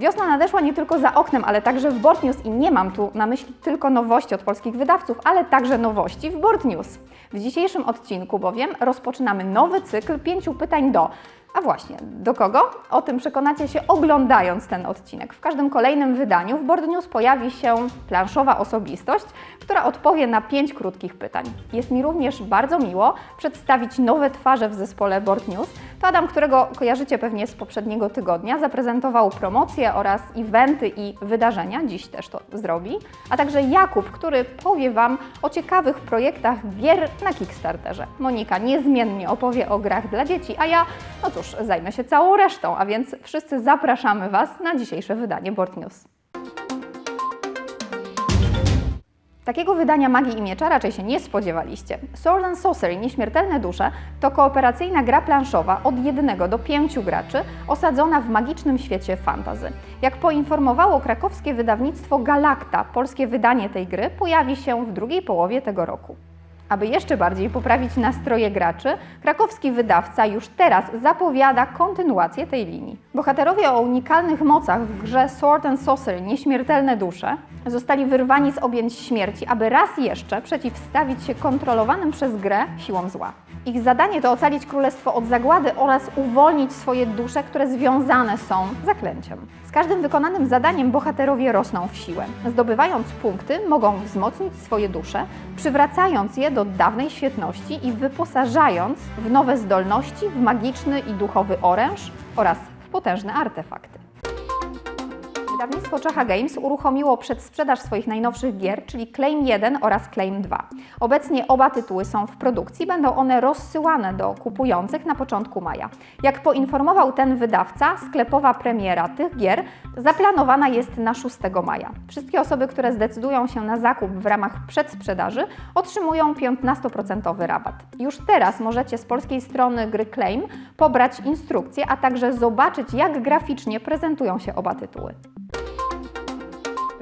Wiosna nadeszła nie tylko za oknem, ale także w Board News i nie mam tu na myśli tylko nowości od polskich wydawców, ale także nowości w Board News. W dzisiejszym odcinku bowiem rozpoczynamy nowy cykl pięciu pytań do. A właśnie, do kogo? O tym przekonacie się oglądając ten odcinek. W każdym kolejnym wydaniu w Board News pojawi się planszowa osobistość, która odpowie na pięć krótkich pytań. Jest mi również bardzo miło przedstawić nowe twarze w zespole Board News. To Adam, którego kojarzycie pewnie z poprzedniego tygodnia, zaprezentował promocje oraz eventy i wydarzenia, dziś też to zrobi, a także Jakub, który powie Wam o ciekawych projektach gier na Kickstarterze. Monika niezmiennie opowie o grach dla dzieci, a ja, no cóż, zajmę się całą resztą, a więc wszyscy zapraszamy Was na dzisiejsze wydanie Board News. Takiego wydania Magii i Miecza raczej się nie spodziewaliście. Sword and Sorcery Nieśmiertelne Dusze to kooperacyjna gra planszowa od jednego do pięciu graczy, osadzona w magicznym świecie fantazy. Jak poinformowało krakowskie wydawnictwo Galacta, polskie wydanie tej gry pojawi się w drugiej połowie tego roku. Aby jeszcze bardziej poprawić nastroje graczy, krakowski wydawca już teraz zapowiada kontynuację tej linii. Bohaterowie o unikalnych mocach w grze Sword and Sorcery Nieśmiertelne Dusze zostali wyrwani z objęć śmierci, aby raz jeszcze przeciwstawić się kontrolowanym przez grę siłom zła. Ich zadanie to ocalić królestwo od zagłady oraz uwolnić swoje dusze, które związane są zaklęciem. Z każdym wykonanym zadaniem bohaterowie rosną w siłę. Zdobywając punkty, mogą wzmocnić swoje dusze, przywracając je do dawnej świetności i wyposażając w nowe zdolności, w magiczny i duchowy oręż oraz w potężne artefakty. Wydawnictwo Czacha Games uruchomiło przedsprzedaż swoich najnowszych gier, czyli Claim 1 oraz Claim 2. Obecnie oba tytuły są w produkcji, będą one rozsyłane do kupujących na początku maja. Jak poinformował ten wydawca, sklepowa premiera tych gier zaplanowana jest na 6 maja. Wszystkie osoby, które zdecydują się na zakup w ramach przedsprzedaży, otrzymują 15% rabat. Już teraz możecie z polskiej strony gry Claim pobrać instrukcje, a także zobaczyć, jak graficznie prezentują się oba tytuły.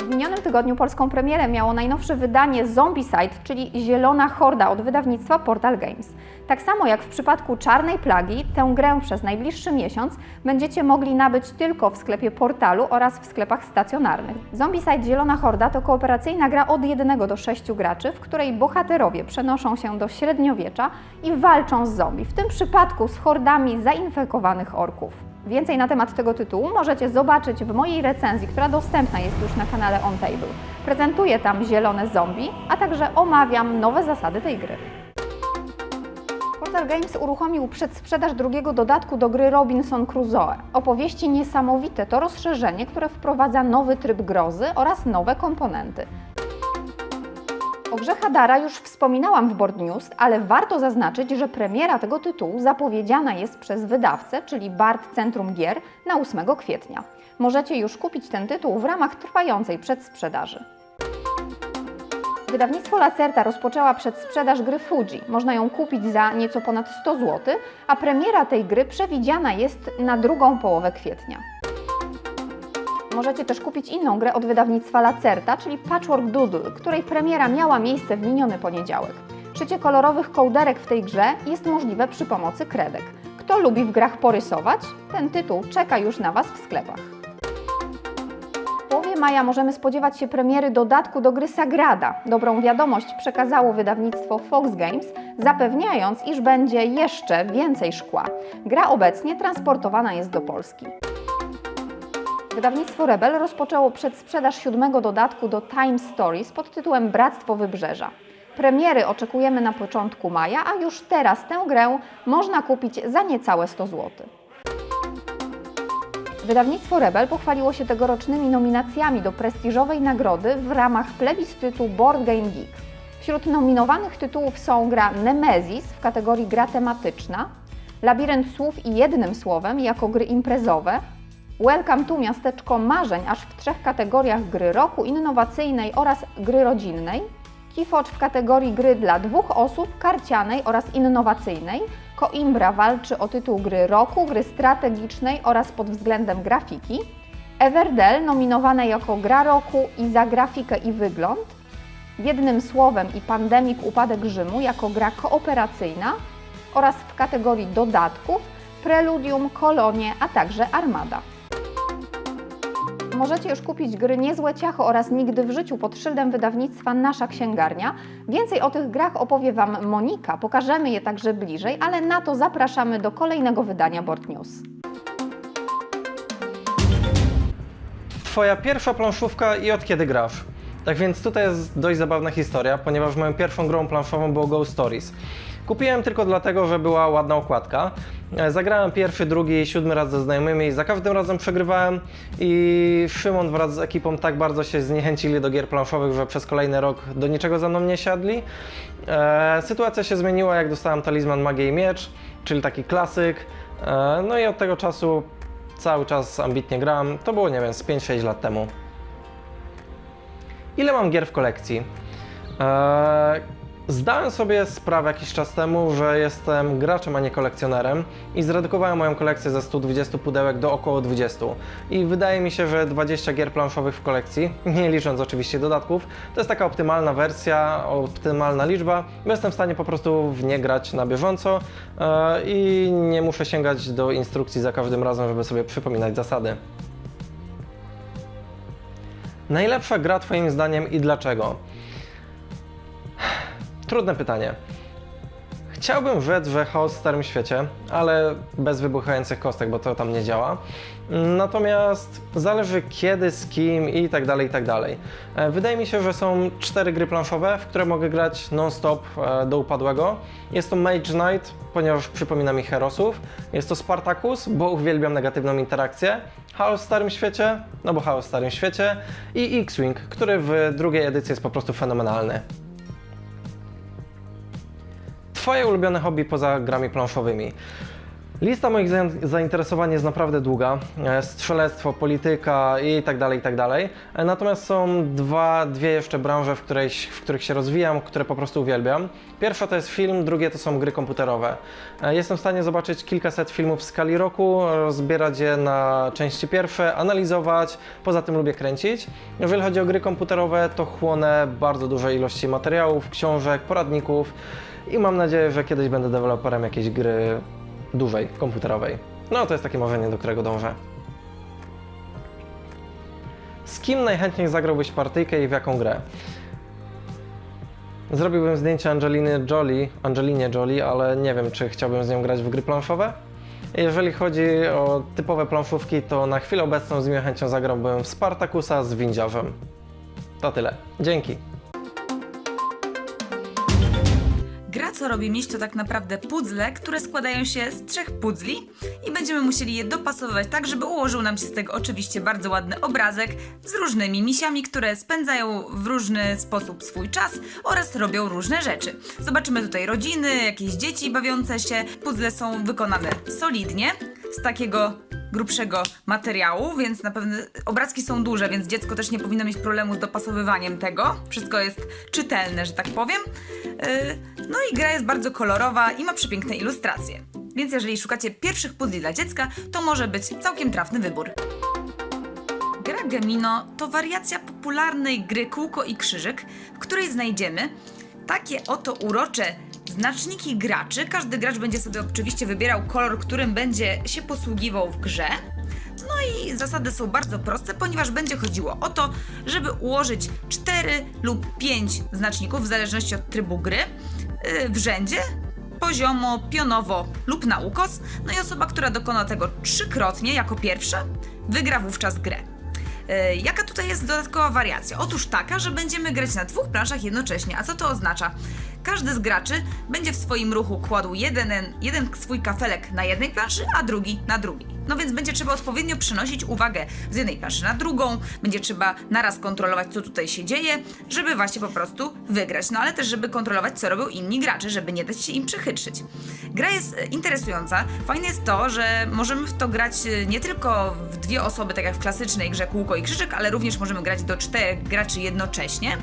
W minionym tygodniu polską premierę miało najnowsze wydanie Zombicide, czyli Zielona Horda od wydawnictwa Portal Games. Tak samo jak w przypadku Czarnej Plagi, tę grę przez najbliższy miesiąc będziecie mogli nabyć tylko w sklepie Portalu oraz w sklepach stacjonarnych. Zombicide Zielona Horda to kooperacyjna gra od 1 do 6 graczy, w której bohaterowie przenoszą się do średniowiecza i walczą z zombie, w tym przypadku z hordami zainfekowanych orków. Więcej na temat tego tytułu możecie zobaczyć w mojej recenzji, która dostępna jest już na kanale On Table. Prezentuję tam zielone zombie, a także omawiam nowe zasady tej gry. Portal Games uruchomił przedsprzedaż drugiego dodatku do gry Robinson Crusoe. Opowieści niesamowite to rozszerzenie, które wprowadza nowy tryb grozy oraz nowe komponenty. O grze Hadara już wspominałam w Board News, ale warto zaznaczyć, że premiera tego tytułu zapowiedziana jest przez wydawcę, czyli Bard Centrum Gier, na 8 kwietnia. Możecie już kupić ten tytuł w ramach trwającej przedsprzedaży. Wydawnictwo Lacerta rozpoczęła przedsprzedaż gry Fuji. Można ją kupić za nieco ponad 100 zł, a premiera tej gry przewidziana jest na drugą połowę kwietnia. Możecie też kupić inną grę od wydawnictwa Lacerta, czyli Patchwork Doodle, której premiera miała miejsce w miniony poniedziałek. Szycie kolorowych kołderek w tej grze jest możliwe przy pomocy kredek. Kto lubi w grach porysować, ten tytuł czeka już na Was w sklepach. W połowie maja możemy spodziewać się premiery dodatku do gry Sagrada. Dobrą wiadomość przekazało wydawnictwo Fox Games, zapewniając, iż będzie jeszcze więcej szkła. Gra obecnie transportowana jest do Polski. Wydawnictwo Rebel rozpoczęło przedsprzedaż siódmego dodatku do Time Stories pod tytułem Bractwo Wybrzeża. Premiery oczekujemy na początku maja, a już teraz tę grę można kupić za niecałe 100 zł. Wydawnictwo Rebel pochwaliło się tegorocznymi nominacjami do prestiżowej nagrody w ramach plebiscytu Board Game Geek. Wśród nominowanych tytułów są gra Nemesis w kategorii gra tematyczna, Labirynt Słów i jednym słowem jako gry imprezowe, Welcome to Miasteczko Marzeń aż w trzech kategoriach gry roku, innowacyjnej oraz gry rodzinnej, Keyforge w kategorii gry dla dwóch osób, karcianej oraz innowacyjnej, Coimbra walczy o tytuł gry roku, gry strategicznej oraz pod względem grafiki, Everdell nominowane jako gra roku i za grafikę i wygląd, jednym słowem i Pandemic Upadek Rzymu jako gra kooperacyjna. Oraz w kategorii dodatków Preludium, Kolonie, a także Armada. Możecie już kupić gry Niezłe Ciacho oraz Nigdy w życiu pod szyldem wydawnictwa Nasza Księgarnia. Więcej o tych grach opowie Wam Monika, pokażemy je także bliżej, ale na to zapraszamy do kolejnego wydania Board News. Twoja pierwsza planszówka i od kiedy grasz? Tak więc tutaj jest dość zabawna historia, ponieważ moją pierwszą grą planszową było Ghost Stories. Kupiłem tylko dlatego, że była ładna okładka. E, Zagrałem pierwszy, drugi, siódmy raz ze znajomymi za każdym razem przegrywałem i Szymon wraz z ekipą tak bardzo się zniechęcili do gier planszowych, że przez kolejny rok do niczego za mną nie siadli. E, sytuacja się zmieniła, jak dostałem talizman Magia i Miecz, czyli taki klasyk. E, no i od tego czasu cały czas ambitnie gram. To było, nie wiem, z 5-6 lat temu. Ile mam gier w kolekcji? Eee, zdałem sobie sprawę jakiś czas temu, że jestem graczem, a nie kolekcjonerem i zredukowałem moją kolekcję ze 120 pudełek do około 20. I wydaje mi się, że 20 gier planszowych w kolekcji, nie licząc oczywiście dodatków, to jest taka optymalna wersja, optymalna liczba, bo jestem w stanie po prostu w nie grać na bieżąco eee, i nie muszę sięgać do instrukcji za każdym razem, żeby sobie przypominać zasady. Najlepsza gra Twoim zdaniem i dlaczego? Trudne pytanie. Chciałbym rzec, że chaos w Starym Świecie, ale bez wybuchających kostek, bo to tam nie działa. Natomiast zależy kiedy, z kim i tak dalej, i tak dalej. E, Wydaje mi się, że są cztery gry planszowe, w które mogę grać non-stop e, do upadłego. Jest to Mage Knight, ponieważ przypomina mi Herosów. Jest to Spartacus, bo uwielbiam negatywną interakcję. Chaos w Starym Świecie, no bo Chaos w Starym Świecie. I X-Wing, który w drugiej edycji jest po prostu fenomenalny. Twoje ulubione hobby poza grami planszowymi? Lista moich za- zainteresowań jest naprawdę długa. E, Strzelectwo, polityka i tak dalej, i tak dalej. E, Natomiast są dwa, dwie jeszcze branże, w, której, w których się rozwijam, które po prostu uwielbiam. Pierwsza to jest film, drugie to są gry komputerowe. E, Jestem w stanie zobaczyć kilkaset filmów w skali roku, rozbierać je na części pierwsze, analizować, poza tym lubię kręcić. Jeżeli chodzi o gry komputerowe, to chłonę bardzo duże ilości materiałów, książek, poradników i mam nadzieję, że kiedyś będę deweloperem jakiejś gry dużej, komputerowej. No to jest takie marzenie, do którego dążę. Z kim najchętniej zagrałbyś partyjkę i w jaką grę? Zrobiłbym zdjęcie Angeliny Jolie, Angelinie Jolie, ale nie wiem, czy chciałbym z nią grać w gry planszowe. Jeżeli chodzi o typowe planszówki, to na chwilę obecną z miłą chęcią zagrałbym w Spartakusa z Windziarzem. To tyle. Dzięki. Co robi miś to tak naprawdę puzzle, które składają się z trzech puzzli i będziemy musieli je dopasowywać tak, żeby ułożył nam się z tego oczywiście bardzo ładny obrazek z różnymi misiami, które spędzają w różny sposób swój czas oraz robią różne rzeczy. Zobaczymy tutaj rodziny, jakieś dzieci bawiące się. Puzzle są wykonane solidnie z takiego grubszego materiału, więc na pewno obrazki są duże, więc dziecko też nie powinno mieć problemu z dopasowywaniem tego. Wszystko jest czytelne, że tak powiem. Yy, No i gra jest bardzo kolorowa i ma przepiękne ilustracje. Więc jeżeli szukacie pierwszych puzli dla dziecka, to może być całkiem trafny wybór. Gra Gemino to wariacja popularnej gry Kółko i Krzyżyk, w której znajdziemy takie oto urocze znaczniki graczy. Każdy gracz będzie sobie oczywiście wybierał kolor, którym będzie się posługiwał w grze. No i zasady są bardzo proste, ponieważ będzie chodziło o to, żeby ułożyć 4 lub 5 znaczników w zależności od trybu gry yy, w rzędzie poziomo, pionowo lub na ukos. No i osoba, która dokona tego trzykrotnie jako pierwsza, wygra wówczas grę. E, Jaka tutaj jest dodatkowa wariacja? Otóż taka, że będziemy grać na dwóch planszach jednocześnie. A co to oznacza? Każdy z graczy będzie w swoim ruchu kładł jeden, jeden swój kafelek na jednej planszy, a drugi na drugiej. No więc będzie trzeba odpowiednio przenosić uwagę z jednej planszy na drugą, będzie trzeba naraz kontrolować, co tutaj się dzieje, żeby właśnie po prostu wygrać. No ale też, żeby kontrolować, co robią inni gracze, żeby nie dać się im przechytrzyć. Gra jest e, interesująca. Fajne jest to, że możemy w to grać e, nie tylko w dwie osoby, tak jak w klasycznej grze Kółko i Krzyżyk, ale również możemy grać do czterech graczy jednocześnie.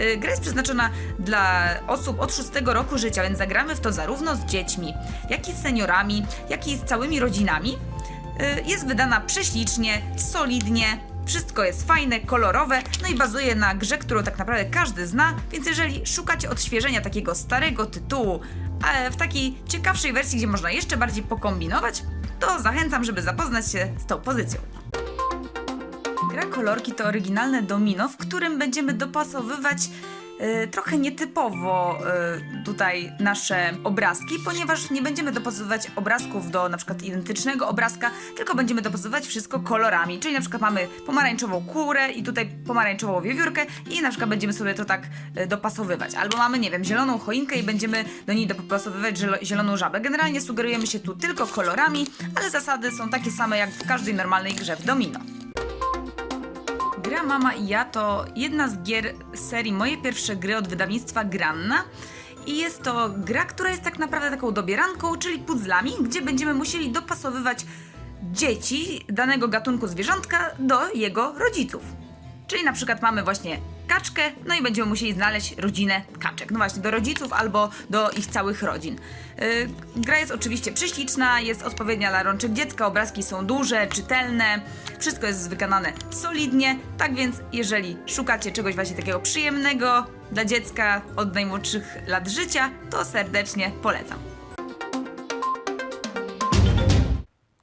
Y, Gra jest przeznaczona dla osób od 6 roku życia, więc zagramy w to zarówno z dziećmi, jak i z seniorami, jak i z całymi rodzinami. Y, Jest wydana prześlicznie, solidnie, wszystko jest fajne, kolorowe, no i bazuje na grze, którą tak naprawdę każdy zna, więc jeżeli szukacie odświeżenia takiego starego tytułu, w takiej ciekawszej wersji, gdzie można jeszcze bardziej pokombinować, to zachęcam, żeby zapoznać się z tą pozycją. Gra kolorki to oryginalne domino, w którym będziemy dopasowywać e, trochę nietypowo e, tutaj nasze obrazki, ponieważ nie będziemy dopasowywać obrazków do na przykład identycznego obrazka, tylko będziemy dopasowywać wszystko kolorami. Czyli na przykład mamy pomarańczową kurę i tutaj pomarańczową wiewiórkę i na przykład będziemy sobie to tak e, dopasowywać. Albo mamy, nie wiem, zieloną choinkę i będziemy do niej dopasowywać zielo- zieloną żabę. Generalnie sugerujemy się tu tylko kolorami, ale zasady są takie same jak w każdej normalnej grze w domino. Gra Mama i ja to jedna z gier z serii Moje pierwsze gry od wydawnictwa Granna. I jest to gra, która jest tak naprawdę taką dobieranką, czyli puzzlami, gdzie będziemy musieli dopasowywać dzieci danego gatunku zwierzątka do jego rodziców. Czyli na przykład mamy właśnie kaczkę, no i będziemy musieli znaleźć rodzinę kaczek. No właśnie, do rodziców albo do ich całych rodzin. Yy, gra jest oczywiście prześliczna, jest odpowiednia dla rączek dziecka, obrazki są duże, czytelne, wszystko jest wykonane solidnie, tak więc jeżeli szukacie czegoś właśnie takiego przyjemnego dla dziecka od najmłodszych lat życia, to serdecznie polecam.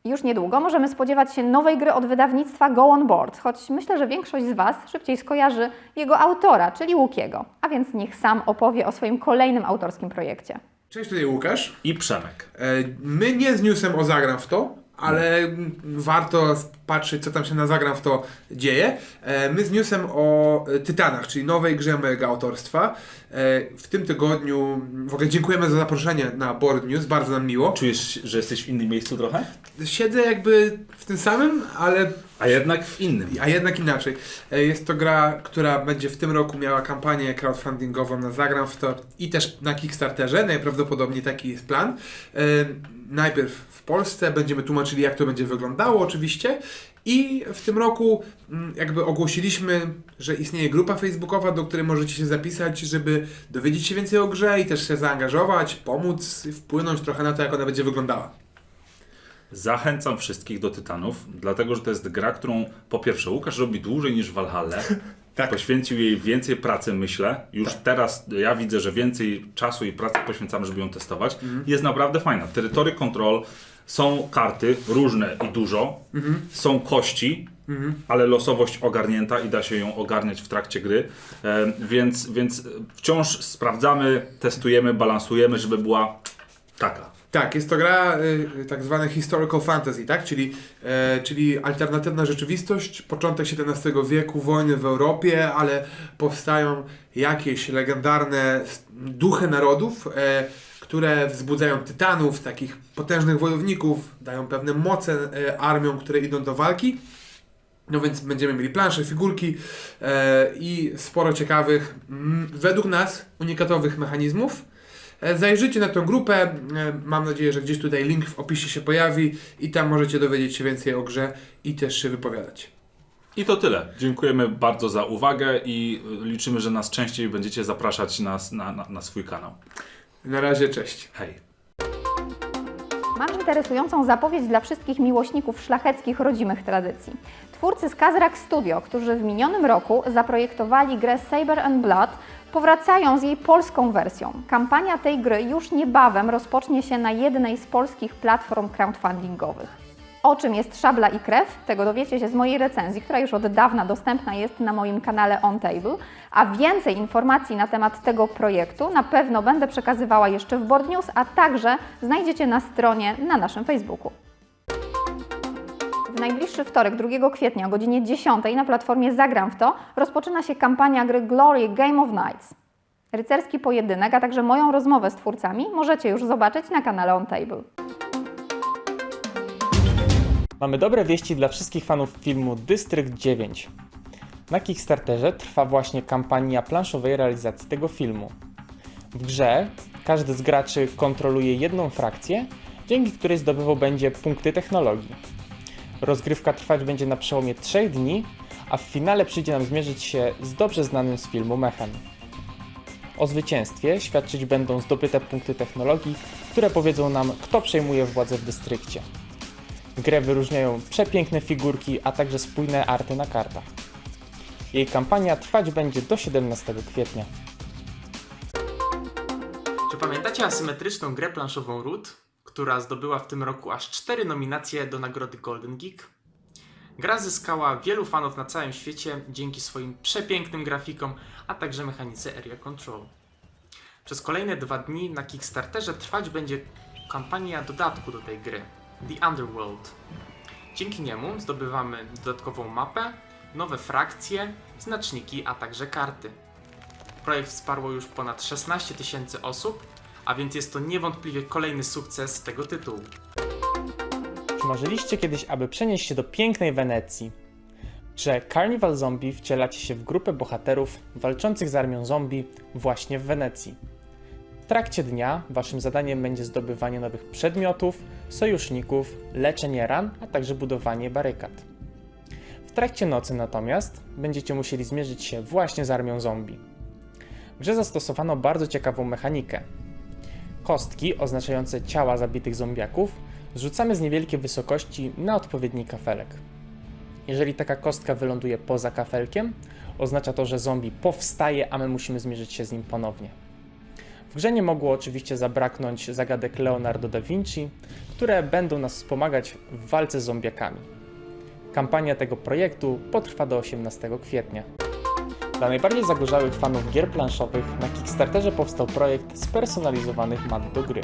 Już niedługo możemy spodziewać się nowej gry od wydawnictwa Go On Board, choć myślę, że większość z Was szybciej skojarzy jego autora, czyli Łukiego. A więc niech sam opowie o swoim kolejnym autorskim projekcie. Cześć, tutaj Łukasz. I Przemek. E, My nie z newsem o Zagram w to, ale warto patrzeć, co tam się na Zagram w to dzieje. E, My z newsem o e, Tytanach, czyli nowej grze mojego autorstwa. E, W tym tygodniu w ogóle dziękujemy za zaproszenie na Board News, bardzo nam miło. Czujesz, że jesteś w innym miejscu trochę? Siedzę jakby w tym samym, ale A jednak w innym. a jednak inaczej. E, Jest to gra, która będzie w tym roku miała kampanię crowdfundingową na Zagram to i też na Kickstarterze. Najprawdopodobniej taki jest plan. E, Najpierw w Polsce będziemy tłumaczyli, jak to będzie wyglądało, oczywiście. I w tym roku mm, jakby ogłosiliśmy, że istnieje grupa facebookowa, do której możecie się zapisać, żeby dowiedzieć się więcej o grze i też się zaangażować, pomóc, wpłynąć trochę na to, jak ona będzie wyglądała. Zachęcam wszystkich do Tytanów, dlatego że to jest gra, którą po pierwsze Łukasz robi dłużej niż Valhalla. Tak. Poświęcił jej więcej pracy, myślę. Już teraz ja widzę, że więcej czasu i pracy poświęcamy, żeby ją testować. Jest naprawdę fajna. Terytory Control są karty różne i dużo. Są kości, ale losowość ogarnięta i da się ją ogarniać w trakcie gry. E, więc, więc wciąż sprawdzamy, testujemy, balansujemy, żeby była taka. Tak, jest to gra y, tak zwane historical fantasy, tak? Czyli, e, czyli alternatywna rzeczywistość, początek XVII wieku, wojny w Europie, ale powstają jakieś legendarne duchy narodów, e, które wzbudzają tytanów, takich potężnych wojowników, dają pewne moce e, armiom, które idą do walki. No więc będziemy mieli plansze, figurki i sporo ciekawych, według nas, unikatowych mechanizmów. E, Zajrzyjcie na tą grupę. e, Mam nadzieję, że gdzieś tutaj link w opisie się pojawi i tam możecie dowiedzieć się więcej o grze i też się wypowiadać. I to tyle. Dziękujemy bardzo za uwagę i y, liczymy, że nas częściej będziecie zapraszać nas na, na, na swój kanał. Na razie, cześć. Hej. Mam interesującą zapowiedź dla wszystkich miłośników szlacheckich rodzimych tradycji. Twórcy z Kazrak Studio, którzy w minionym roku zaprojektowali grę Saber and Blood, powracają z jej polską wersją. Kampania tej gry już niebawem rozpocznie się na jednej z polskich platform crowdfundingowych. O czym jest szabla i krew? Tego dowiecie się z mojej recenzji, która już od dawna dostępna jest na moim kanale On Table. A więcej informacji na temat tego projektu na pewno będę przekazywała jeszcze w Board News, a także znajdziecie na stronie na naszym Facebooku. Najbliższy wtorek, 2 kwietnia o godzinie 10 na platformie Zagram w to rozpoczyna się kampania gry Glory Game of Nights. Rycerski pojedynek, a także moją rozmowę z twórcami możecie już zobaczyć na kanale On Table. Mamy dobre wieści dla wszystkich fanów filmu Dystrykt 9. Na Kickstarterze trwa właśnie kampania planszowej realizacji tego filmu. W grze każdy z graczy kontroluje jedną frakcję, dzięki której zdobywał będzie punkty technologii. Rozgrywka trwać będzie na przełomie 3 dni, a w finale przyjdzie nam zmierzyć się z dobrze znanym z filmu mechem. O zwycięstwie świadczyć będą zdobyte punkty technologii, które powiedzą nam, kto przejmuje władzę w dystrykcie. Grę wyróżniają przepiękne figurki, a także spójne arty na kartach. Jej kampania trwać będzie do 17 kwietnia. Czy pamiętacie asymetryczną grę planszową Root, która zdobyła w tym roku aż 4 nominacje do nagrody Golden Geek? Gra zyskała wielu fanów na całym świecie dzięki swoim przepięknym grafikom, a także mechanice Area Control. Przez kolejne dwa dni na Kickstarterze trwać będzie kampania dodatku do tej gry, The Underworld. Dzięki niemu zdobywamy dodatkową mapę, nowe frakcje, znaczniki, a także karty. Projekt wsparło już ponad 16 tysięcy osób, a więc jest to niewątpliwie kolejny sukces tego tytułu. Czy marzyliście kiedyś, aby przenieść się do pięknej Wenecji? Że Carnival Zombie wcielacie się w grupę bohaterów walczących z armią zombie właśnie w Wenecji. W trakcie dnia waszym zadaniem będzie zdobywanie nowych przedmiotów, sojuszników, leczenie ran, a także budowanie barykad. W trakcie nocy natomiast będziecie musieli zmierzyć się właśnie z armią zombie. W grze zastosowano bardzo ciekawą mechanikę. Kostki oznaczające ciała zabitych zombiaków zrzucamy z niewielkiej wysokości na odpowiedni kafelek. Jeżeli taka kostka wyląduje poza kafelkiem, oznacza to, że zombie powstaje, a my musimy zmierzyć się z nim ponownie. W grze nie mogło oczywiście zabraknąć zagadek Leonardo da Vinci, które będą nas wspomagać w walce z zombiakami. Kampania tego projektu potrwa do 18 kwietnia. Dla najbardziej zagorzałych fanów gier planszowych na Kickstarterze powstał projekt spersonalizowanych mat do gry.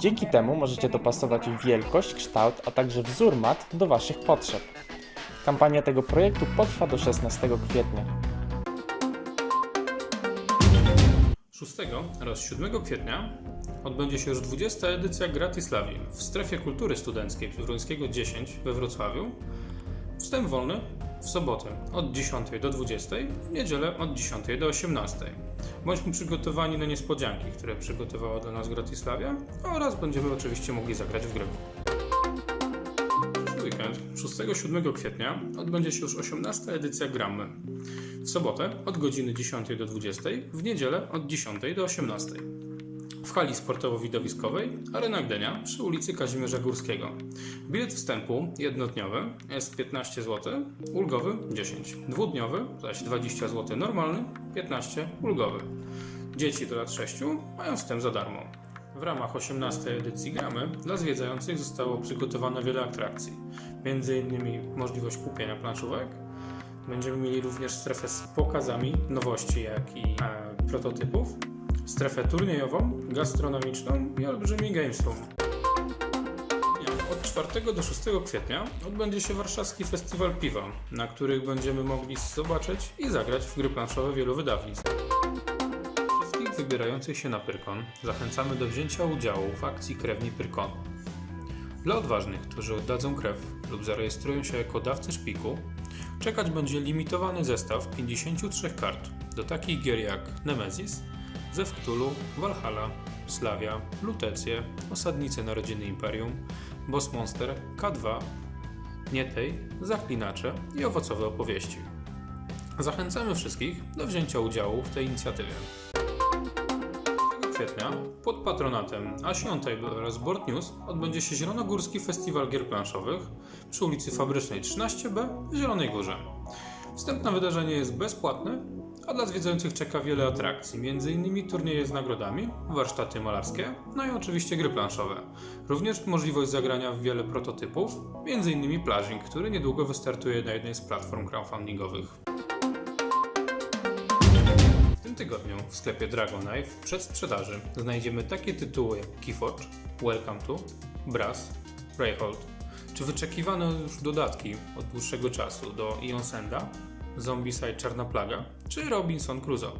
Dzięki temu możecie dopasować wielkość, kształt, a także wzór mat do Waszych potrzeb. Kampania tego projektu potrwa do 16 kwietnia. 6 oraz 7 kwietnia odbędzie się już 20. edycja Gratislavii w strefie kultury studenckiej Wrońskiego 10 we Wrocławiu. Wstęp wolny w sobotę od 10 do 20, w niedzielę od 10 do 18. Bądźmy przygotowani na niespodzianki, które przygotowała dla nas Gratislavia oraz będziemy oczywiście mogli zagrać w gry. Weekend 6-7 kwietnia odbędzie się już 18. edycja Gramy. W sobotę od godziny 10 do 20, w niedzielę od 10 do 18. W hali sportowo-widowiskowej Arena Gdynia przy ulicy Kazimierza Górskiego. Bilet wstępu jednodniowy jest 15 zł, ulgowy 10, dwudniowy zaś 20 zł normalny, 15 ulgowy. Dzieci do lat 6 mają wstęp za darmo. W ramach 18 edycji Gramy dla zwiedzających zostało przygotowane wiele atrakcji, m.in. możliwość kupienia planszówek, Będziemy mieli również strefę z pokazami nowości, jak i e, prototypów, strefę turniejową, gastronomiczną i olbrzymi games. Od 4 do 6 kwietnia odbędzie się warszawski festiwal piwa, na których będziemy mogli zobaczyć i zagrać w gry planszowe wielu wydawnictw. Wszystkich wybierających się na Pyrkon zachęcamy do wzięcia udziału w akcji Krewni Pyrkonu. Dla odważnych, którzy oddadzą krew lub zarejestrują się jako dawcy szpiku, czekać będzie limitowany zestaw 53 kart do takich gier jak Nemesis, Zew Cthulhu, Valhalla, Slavia, Lutecję, Osadnicy Narodziny Imperium, Boss Monster, K2, Nietej, Zaklinacze i Owocowe Opowieści. Zachęcamy wszystkich do wzięcia udziału w tej inicjatywie. 1 kwietnia pod patronatem A9 oraz Board News odbędzie się Zielonogórski Festiwal Gier Planszowych przy ulicy Fabrycznej 13B w Zielonej Górze. Wstęp na wydarzenie jest bezpłatny, a dla zwiedzających czeka wiele atrakcji, m.in. turnieje z nagrodami, warsztaty malarskie, no i oczywiście gry planszowe. Również możliwość zagrania w wiele prototypów, m.in. Plażing, który niedługo wystartuje na jednej z platform crowdfundingowych. W tym tygodniu w sklepie Dragonknife w przedsprzedaży znajdziemy takie tytuły jak Keyforge, Welcome to, Brass, Greyhold, czy wyczekiwane już dodatki od dłuższego czasu do Ion Senda, Zombicide Czarna Plaga czy Robinson Crusoe.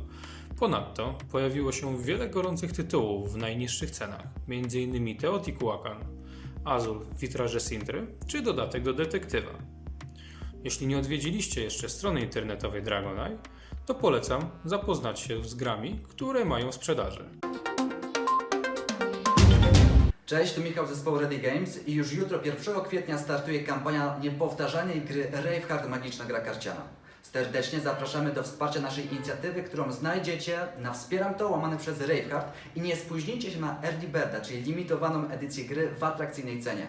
Ponadto pojawiło się wiele gorących tytułów w najniższych cenach, m.in. Teotihuacan, Azul Witraże Sintry czy dodatek do Detektywa. Jeśli nie odwiedziliście jeszcze strony internetowej Dragonite, to polecam zapoznać się z grami, które mają w sprzedaży. Cześć, tu Michał z zespołu Ready Games i już jutro 1 kwietnia startuje kampania niepowtarzalnej gry Raveheart Magiczna Gra Karciana. Serdecznie zapraszamy do wsparcia naszej inicjatywy, którą znajdziecie na Wspieram to łamane przez Raveheart i nie spóźnijcie się na Early Birda, czyli limitowaną edycję gry w atrakcyjnej cenie.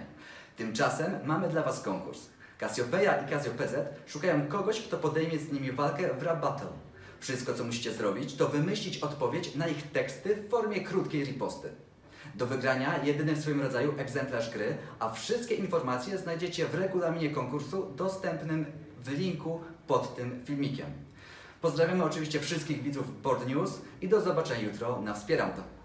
Tymczasem mamy dla Was konkurs. Cassiopeia i Casio PZ szukają kogoś, kto podejmie z nimi walkę w rap battle. Wszystko, co musicie zrobić, to wymyślić odpowiedź na ich teksty w formie krótkiej riposty. Do wygrania jedyny w swoim rodzaju egzemplarz gry, a wszystkie informacje znajdziecie w regulaminie konkursu dostępnym w linku pod tym filmikiem. Pozdrawiamy oczywiście wszystkich widzów Board News i do zobaczenia jutro na Wspieram To.